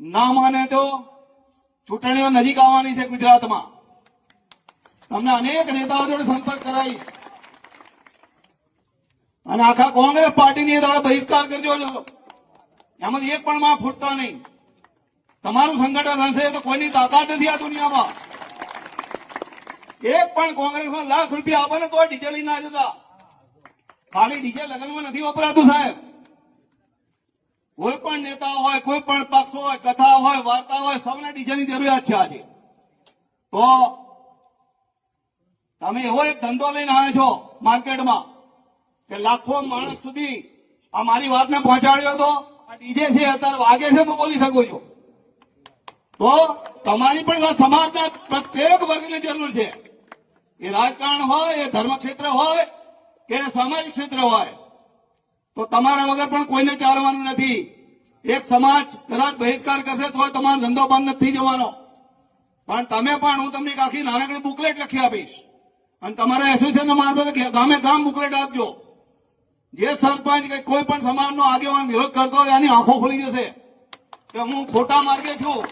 ના માને તો ચૂંટણીઓ નજીક આવવાની છે ગુજરાતમાં. તમને અનેક નેતાઓ જોડે સંપર્ક કરાવીશ. અને આખા કોંગ્રેસ પાર્ટીની દાડે બહિષ્કાર કરજો એમાં એક પણ માં ફૂટતા નહીં. તમારું સંગઠન હશે તો કોઈની તાકાત નથી આ દુનિયામાં. એક પણ કોંગ્રેસમાં લાખ રૂપિયા આપો ને તો ડીઝલ ના જતા. ખાલી ડીજે લગ્નમાં નથી વપરાતું સાહેબ. કોઈ પણ નેતા હોય કોઈ પણ પક્ષ હોય, કથા હોય, વાર્તા હોય, સૌને ડીજેની જરૂરિયાત છે આજે. તો તમે એવો એક ધંધો લઈને આવ્યા છો માર્કેટમાં કે લાખો માણસ સુધી આ મારી વાતને પહોંચાડ્યો તો આ ડીજે છે, અત્યારે વાગે છે તો બોલી શકો છો. તો તમારી પણ સમાજના પ્રત્યેક વર્ગની જરૂર છે. એ રાજકારણ હોય, એ ધર્મ ક્ષેત્ર હોય કે સામાજિક ક્ષેત્ર હોય, તો તમારા વગર પણ કોઈને ચાલવાનું નથી. એક સમાજ કદાચ બહિષ્કાર કરશે તો તમારો ધંધો બંધ નથી જવાનો. પણ તમે પણ, હું તમને આખી નાનકડી બુકલેટ લખી આપીશ. અને તમારા એસોસિએશન મારફતે ગામે ગામ બુકલેટ આપજો. જે સરપંચ કે કોઈ પણ સમાજનો આગેવાન વિરોધ કરતો હોય, એની આંખો ખુલી જશે. કે હું ખોટા માર્ગે છું.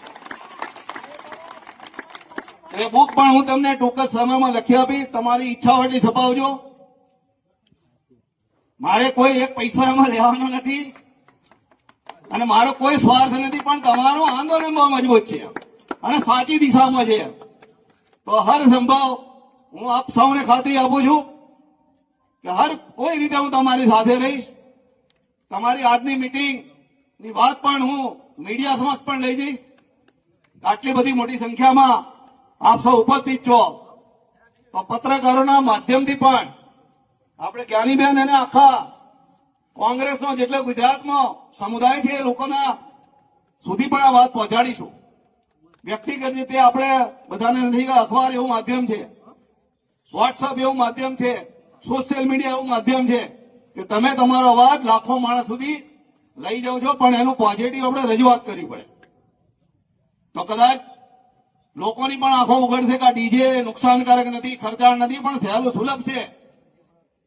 એ બુક પણ હું તમને ટૂંક જ સમયમાં લખી આપીશ. તમારી ઈચ્છા હોય છપાવજો. મારે કોઈ એક પૈસા એમાં લેવાનો નથી. અને મારો કોઈ સ્વાર્થ નથી, પણ તમારો આંદોલન બહુ મજબૂત છે. અને સાચી દિશામાં છે. તો હર સંભવ હું આપ સૌને ખાતરી આપું છું કે હર કોઈ રીતે હું તમારી સાથે રહીશ. તમારી આજની મીટિંગની વાત પણ હું મીડિયા સમક્ષ પણ લઈ જઈશ. આટલી બધી મોટી સંખ્યામાં આપ સૌ ઉપસ્થિત છો. તો પત્રકારોના માધ્યમથી પણ આપણે જ્ઞાનીબેન અને આખા કોંગ્રેસનો જેટલો ગુજરાતમાં સમુદાય છે એ લોકોના સુધી પણ આ વાત પહોંચાડીશું. વ્યક્તિગત રીતે આપણે બધાને નથી અખબાર એવું માધ્યમ છે વોટ્સઅપ એવું માધ્યમ છે સોશિયલ મીડિયા એવું માધ્યમ છે કે તમે તમારો અવાજ લાખો માણસ સુધી લઈ જાઓ છો, પણ એનું પોઝિટિવ આપણે રજૂઆત કરવી પડે. તો કદાચ લોકોની પણ આંખો ઉઘડશે કે આ ડીજે નુકસાનકારક નથી, ખર્ચાળ નથી, પણ સહેલું સુલભ છે.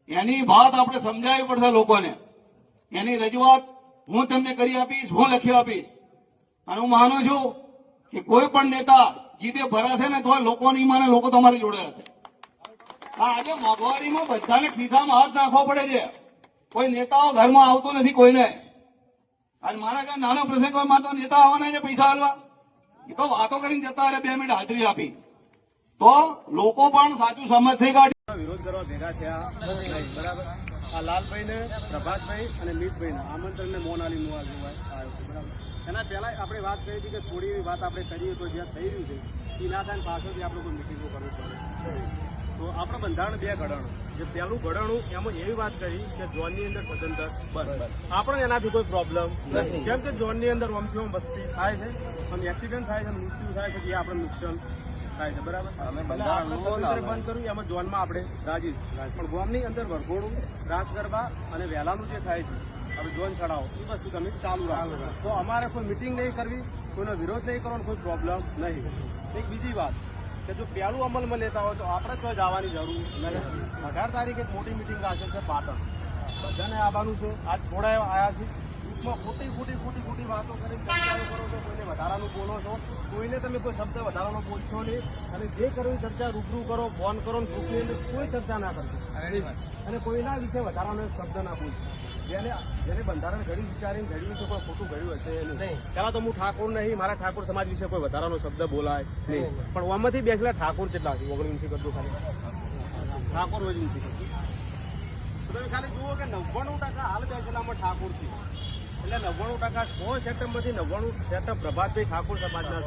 એની વાત આપણે સમજાવી પડશે લોકોને. એની રજૂઆત હું તમને કરી આપીશ, હું લખી આપીશ. અને હું માનું છું કે કોઈ પણ નેતા જીતે ભરાશે ને, તો લોકોની માને લોકો તમારી જોડે હશે. આજે મોંઘવારીમાં બધાને સીધામાં હાથ નાખવો પડે છે. કોઈ નેતાઓ ઘરમાં આવતો નથી, કોઈને. અને મારા ઘર નાનો પ્રસંગ તો નેતા આવવાના છે પૈસા હાલવા એ તો વાતો કરીને જતા રહે, બે મિનિટ હાજરી આપી. તો લોકો પણ સાચું સમજશે વિરોધ કરવા ભેગા થયા. બરાબર. આ લાલભાઈને પ્રભાતભાઈ અને મિતભાઈને. આમંત્રણને મોન આલી આજે આવ્યો છું બરાબર? એના પહેલા આપણે વાત કરી હતી કે થોડી એવી વાત આપણે કરીએ તો જ્યાં થઈ રહ્યું છે એ ના થાય પાછળથી આપણે કોઈ મિટિંગો કરવી પડે. તો આપણે બંધારણ બે ઘડાણું. જે પહેલું ઘડાણું એમાં એવી વાત કરી કે ઝોનની અંદર સ્વતંત્ર બસ આપણે એનાથી કોઈ પ્રોબ્લેમ નથી. કેમ કે ઝોનની અંદર ઓમથી ઓમ વસ્તી થાય છે અને એક્સિડન્ટ થાય છે મૃત્યુ થાય છે એ આપણે નુકસાન થાય છે બરાબર? બંધ કર્યું એમાં ઝોનમાં આપણે રાજી. પણ ગોમની અંદર વરઘોડું રાસ ગરબા અને વહેલાનું જે થાય છે આપણે ઝોન ચડાવો એ વસ્તુ તમે ચાલુ રાખો. તો અમારે કોઈ મિટિંગ નહીં કરવી કોઈનો વિરોધ નહીં કરવાનો કોઈ પ્રોબ્લેમ નહીં. એક બીજી વાત કે જો પહેલું અમલમાં લેતા હોય તો આપણે તો જવાની જરૂર નથી અઢાર તારીખે એક મોટી મિટિંગ રાખેલ છે પાટણ. બધાને આવવાનું છે. આજ થોડા આવ્યા છે ખોટી ખોટી ખોટી ખોટી વાતો કરી ચર્ચાઓ કરો છો કોઈને વધારાનું બોલો છો કોઈને તમે કોઈ શબ્દ વધારાનો બોલશો નહીં. અને જે કરવી ચર્ચા રૂબરૂ કરો ફોન કરો ગ્રુપની અંદર કોઈ ચર્ચા ના કરશો. અને કોઈના વિશે વધારાનો શબ્દ ના બોલશો. જેને જેને બંધારણ ઘડી વિચારીને ઘડ્યું છે પણ ખોટું ઘડ્યું હશે નહીં. પેલા તો હું ઠાકોર નહીં મારા ઠાકોર સમાજ વિશે કોઈ વધારાનો શબ્દ બોલાય નહીં. પણ ઓમાંથી બેસેલા ઠાકોર કેટલા છે? ઓગણવીસી કરજો ખાલી. ઠાકોર તો તમે ખાલી જુઓ કે નવ્વાણું ટકા હાલ બેસેલામાં ઠાકોર છે. એટલે નવ્વાણું ટકા સો સેટઅપમાંથી નવ્વાણું સેટઅપ પ્રભાતભાઈ ઠાકોર સમાજના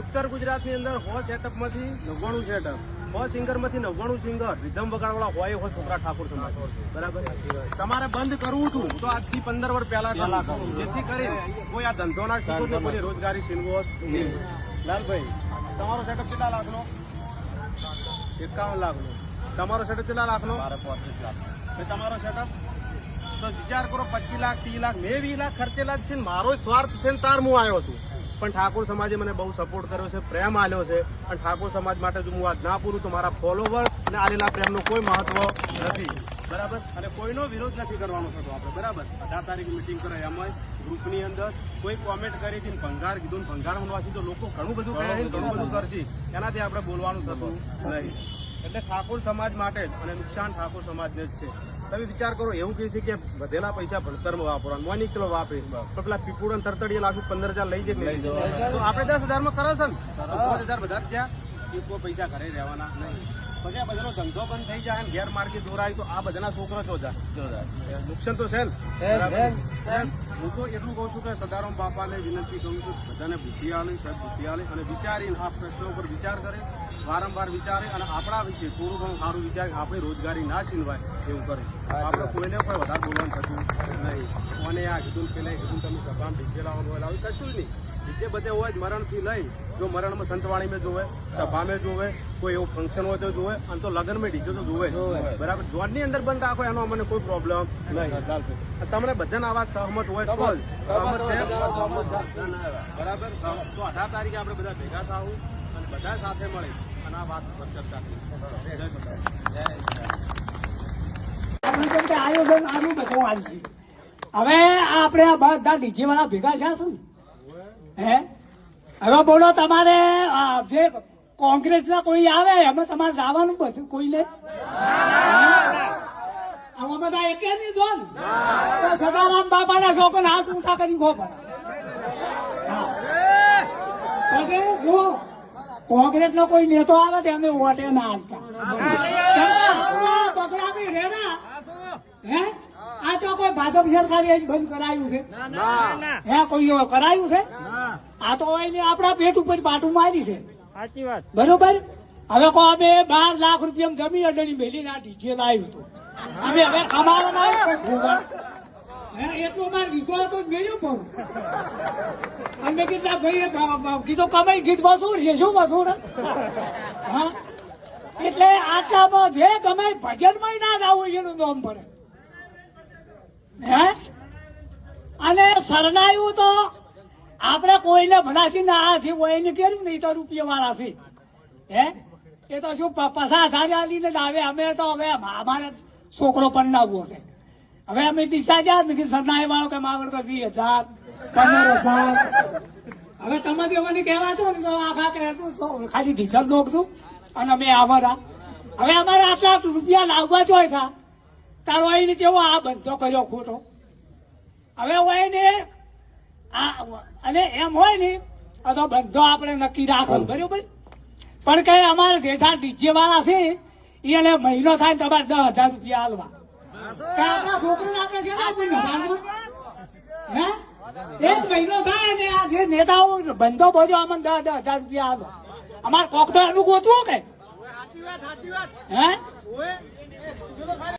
ઉત્તર ગુજરાતની અંદર સો સેટઅપમાંથી નવ્વાણું સેટઅપ સો સિંગરમાંથી નવ્વાણું સિંગર રિધમ વગાડવાળા હોય હોય છોકરા ઠાકોર સમાજ. બરાબર? તમારે બંધ કરવું હતું. તો આજથી પંદર વર્ષ પહેલા કરવું જેથી કરી કોઈ આ ધંધો ના શીખો કોઈ રોજગારી છીનવો લાલભાઈ તમારો સેટઅપ કેટલા લાખનો? એકાવન લાખનો. તમારો સેટઅપ કેટલા લાખનો? તમારો સેટઅપ તો વિચાર કરો, પચીસ લાખ, ત્રીસ લાખ મેં વીસ લાખ ખર્ચેલા છે મારો સ્વાર્થ છે તાર હું આવ્યો છું. પણ ઠાકોર સમાજે મને બહુ સપોર્ટ કર્યો છે, પ્રેમ આલ્યો છે. અને ઠાકોર સમાજ માટે જો હું આજ ના પૂરું તો મારા ફોલોવર અને આલેલા પ્રેમનું કોઈ મહત્વ નથી. બરાબર? અને કોઈનો વિરોધ નથી કરવાનો થતો આપણે. બરાબર? અઢાર તારીખ મિટિંગ કરે એમાં ગ્રુપની અંદર કોઈ કોમેન્ટ કરી હતી ભંગાર કીધું ભંગાર મનવાસી તો લોકો ઘણું બધું કહે છે, ઘણું બધું કરશે. એનાથી આપણે બોલવાનું થતું નહીં. એટલે ઠાકોર સમાજ માટે જ અને નુકસાન ઠાકોર સમાજને જ છે. તમે વિચાર કરો એવું કહે છે કે વધેલા પૈસા ભણતરમાં વાપરવાનું. મોની ચલો વાપરે પણ પેલા પીપુડન તરતડીએ લાખું પંદર હજાર લઈ જાય તો આપણે દસ હજારમાં કરે છે ને? તો પાંચ હજાર બધા જ્યાં એ પૈસા ઘરે રહેવાના નહીં. પછી આ બધાનો ધંધો બંધ થઈ જાય અને ગેરમાર્ગે દોરાય તો આ બધાના છોકરા જો જાય? નુકસાન તો છે ને. બરાબર? હું તો એટલું કહું છું કે સદારામ બાપાને વિનંતી કરું છું બધાને બુદ્ધિ આલે સાહેબ બુદ્ધિ આલે અને વિચારીને આ પ્રશ્નો ઉપર વિચાર કરે. વારંવાર વિચારે અને આપણા વિશે થોડું ઘણું સારું વિચારે આપણી રોજગારી ના છીનવાય એવું કરે આપણે કોઈને પણ વધારે બોલવાનું થતું નહીં. કોને આ કીધું પેલા કીધું તમે સભામાં ડીજે લાવવાનું હોય. કશું જ નહીં. ડીજે બધે હોય જ મરણથી લઈ જો મરણમાં સંતવાણીમાં જોવે સભામાં જોવે કોઈ એવું ફંક્શન હોય તો જોવે અને તો લગ્નમાં ડીજે તો જોવે બરાબર? જોડની અંદર બંધ રાખો એનો અમને કોઈ પ્રોબ્લેમ નહીં. તમને બધાને આવા સહમત હોય તો જ. સહમત છે. બરાબર? તો અઢાર તારીખે આપણે બધા ભેગા થાવું. બધા સાથે મળી અને આ વાત ચર્ચા આયોજન આનું બધું આવશે હવે આપણે આ બધા ડીજે વાળા ભેગા થયા છે ને? હે? હવે બોલો તમારે જે કોંગ્રેસના કોઈ આવે એમાં તમારે જવાનું બધું કોઈને આમાં બધા એકે નહીં જો ને? તો સદારામ બાપાના છોકરા હાથ ઊંચા કરી ગો પડે જો કોંગ્રેસ નો કોઈ નેતો આવે તો એમને વોટે ના આપતા. રેડા હે આ તો કોઈ ભાજપ સરકારે બંધ કરાયું છે. હે કોઈ એવું કરાયું છે? આ તો એને આપણા પેટ ઉપર પાટું મારી છે. સાચી વાત. બરોબર? હવે કો અમે બાર લાખ રૂપિયા જમીન અડણી મેલીને ના ડીજે લાવ્યું હતું. અમે હવે ખોવા હે એટલું બાર વીઘો હતો મેળ્યું પણ અને મેં કીધું ભાઈ કીધું, કમાઈ, ગીત વસૂલ છે શું વસૂલ હા. એટલે આટલામાં જે ગમે ભજનમાં ના ગાવું એનું નામ પડે. હે? અને શરણાયું તો આપણે કોઈને ભલાસી ના આથી એને કર્યું નહીં તો રૂપિયા વાળાથી હે? એ તો શું પસાર થાય લઈને લાવે. અમે તો હવે અમારે છોકરો પણ નાવવો છે હવે અમે દિશા ગયા મેં કીધું વાળો કે માવડ કે વીસ હજાર પંદર હજાર. હવે તમે જો મને કહેવા છો ને તો આખા કહેતું ખાલી ડીઝલ નોખતું અને અમે આવરા. હવે અમારે આટલા રૂપિયા લાવવા જોઈએ હતા તારો એને કેવો આ બંધો કર્યો ખોટો? હવે હોય ને આ અને એમ હોય ને આ તો બંધો આપણે નક્કી રાખો બરોબર? પણ કઈ અમારે જેઠા ડીજે વાળા છે એને મહિનો થાય તમારે દસ હજાર રૂપિયા હાલવા આપણા છોકરાને આપણે છે આપણને હે? એક મહિનો થાય અને આ જે નેતાઓ બંધો બોજો અમને દસ દસ હજાર રૂપિયા હાલો અમારે કોક તો એનું ગોતવું કે? હે?